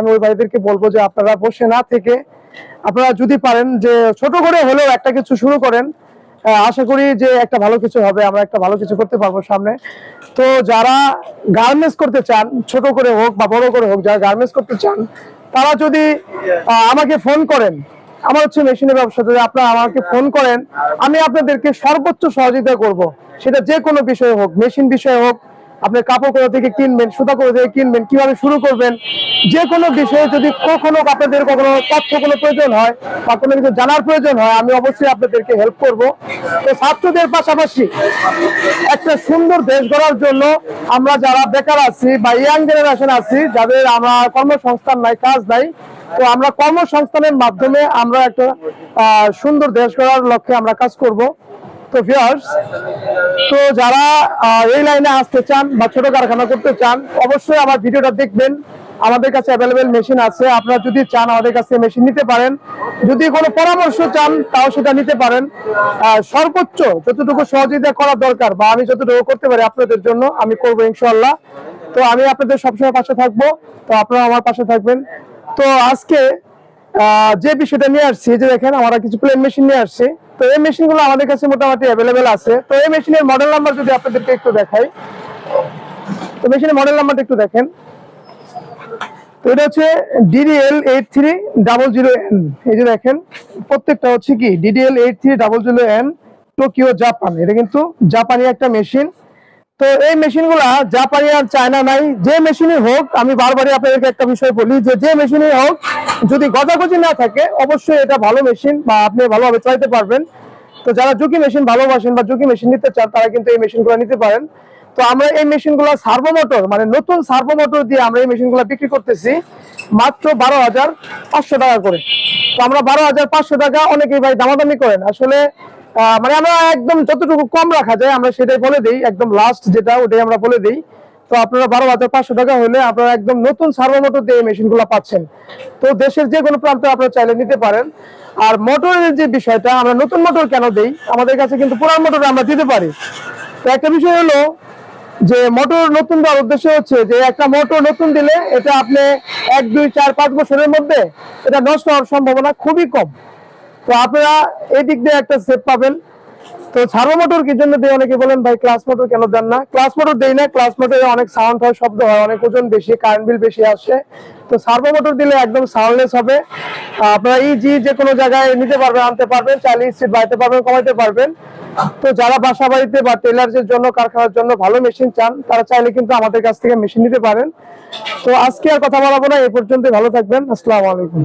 আমি ওই ভাইদেরকে বলব যে আপনারা বসে না থেকে আপনারা যদি পারেন যে ছোট করে হলেও একটা কিছু শুরু করেন আশা করি যে একটা ভালো কিছু হবে, আমরা একটা ভালো কিছু করতে পারব সামনে। তো যারা গার্মেন্টস করতে চান, ছোট করে হোক বা বড় করে হোক, যারা গার্মেন্টস করতে চান, তারা যদি আমাকে ফোন করেন, আমার হচ্ছে মেশিনের ব্যবসা, যদি আপনারা আমাকে ফোন করেন, আমি আপনাদেরকে সর্বোচ্চ সহযোগিতা করব। সেটা যে কোনো বিষয়ে হোক মেশিন বিষয়ে হোক আপনি কাপড় কোথা থেকে কিনবেন, সুতা কোথা থেকে কিনবেন, কীভাবে শুরু করবেন, যে কোনো বিষয়ে যদি কখনো আপনাদের কখনো তথ্য কোনো প্রয়োজন হয়, বা কোনো কিছু জানার প্রয়োজন হয়, আমি অবশ্যই আপনাদেরকে হেল্প করব। তো ছাত্রদের পাশাপাশি একটা সুন্দর দেশ গড়ার জন্য আমরা যারা বেকার আছি বা ইয়াং জেনারেশন আছি, যাদের আমরা কর্মসংস্থান নাই, কাজ নাই, তো আমরা কর্মসংস্থানের মাধ্যমে আমরা একটা সুন্দর দেশ গড়ার লক্ষ্যে আমরা কাজ করব। তো ভিউয়ার্স তো যারা এই লাইনে আসতে চান বা ছোট কারখানা করতে চান, অবশ্যই আমার ভিডিওটা দেখবেন। আমাদের কাছে অ্যাভেলেবেল মেশিন আছে। আপনারা যদি চান আমাদের কাছে মেশিন নিতে পারেন। যদি কোনো পরামর্শ চান, তাও সেটা নিতে পারেন। সর্বোচ্চ যতটুকু সহযোগিতা করা দরকার বা আমি যতটুকু করতে পারি আপনাদের জন্য, আমি করব ইনশাল্লাহ তো আমি আপনাদের সবসময় পাশে থাকব। তো আপনারা আমার পাশে থাকবেন। তো আজকে যে বিষয়টা নিয়ে আসছি যে দেখেন, আমরা কিছু প্লেন মেশিন নিয়ে আসছি। তো এই মেশিনগুলো আমাদের কাছে মোটামুটি অ্যাভেলেবেল আছে। তো এই মেশিনের মডেল নাম্বার যদি আপনাদেরকে একটু দেখাই। তো মেশিনের মডেল নাম্বারটা একটু দেখেন। তো এটা হচ্ছে DDL eight three double zero N এই যে দেখেন, প্রত্যেকটা হচ্ছে কি? DDL eight three double zero N Tokyo Japan এটা কিন্তু জাপানি একটা মেশিন। তো এই মেশিনগুলা জাপানি আর চায়না নাই। যে মেশিনই হোক, আমি বারবারই আপনাদেরকে একটা বিষয় বলি যে যে মেশিনই হোক, যদি গজাগজি না থাকে, অবশ্যই এটা ভালো মেশিন বা আপনি ভালোভাবে চালাতে পারবেন। তো যারা ঝুঁকি মেশিন ভালোবাসেন বা ঝুঁকি মেশিন নিতে চান, তারা কিন্তু এই মেশিনগুলো নিতে পারেন। তো আমরা এই মেশিনগুলো সার্ভো মোটর মানে নতুন সার্ভো মোটর দিয়ে আমরা এই মেশিনগুলো বিক্রি করতেছি, মাত্র বারো হাজার পাঁচশো টাকা করে। তো আমরা বারো হাজার পাঁচশো টাকা অনেকেই ভাই দামাদামি করেন। আসলে মানে আমরা একদম যতটুকু কম রাখা যায়, আমরা সেটাই বলে দিই। একদম লাস্ট যেটা, ওটাই আমরা বলে দিই। তো আপনারা বারো হাজার পাঁচশো টাকা হলে আপনারা একদম নতুন সার্ভো মোটর দিয়ে মেশিনগুলো পাচ্ছেন। তো দেশের যে কোনো প্রান্তে আপনারা চাইলে নিতে পারেন। আর মোটরের যে বিষয়টা, আমরা নতুন মোটর কেন দেই? আমাদের কাছে কিন্তু পুরান মোটর আমরা দিতে পারি। তো একটা বিষয় হলো যে, মোটর নতুন দেওয়ার উদ্দেশ্য হচ্ছে যে, একটা মোটর নতুন দিলে এটা আপনি এক, দুই, চার, পাঁচ বছরের মধ্যে এটা নষ্ট হওয়ার সম্ভাবনা খুবই কম। তো আপনারা এই দিক দিয়ে একটা সেট পাবেন। তো সার্ভো মোটর কি জন্য দেয় অনেকে বলেন, ভাই ক্লাস মোটর কেন দেন না? ক্লাস মোটর দেই না ক্লাস মোটরে অনেক সাউন্ড হয়, শব্দ হয়, অনেক ওজন বেশি কারেন্ট বিল বেশি আসে। তো সার্ভো মোটর দিলে একদম সাউন্ডলেস হবে। আপনারা ইজি যে কোনো জায়গায় নিতে পারবেন, আনতে পারবেন চাইলে স্পিড বাড়াতে পারবেন, কমাইতে পারবেন। তো যারা বাসা বাড়িতে বা টেলার্সের জন্য, কারখানার জন্য ভালো মেশিন চান, তারা চাইলে কিন্তু আমাদের কাছ থেকে মেশিন নিতে পারেন। তো আজকে আর কথা বলাবো না, এই পর্যন্ত ভালো থাকবেন, আসসালামু আলাইকুম।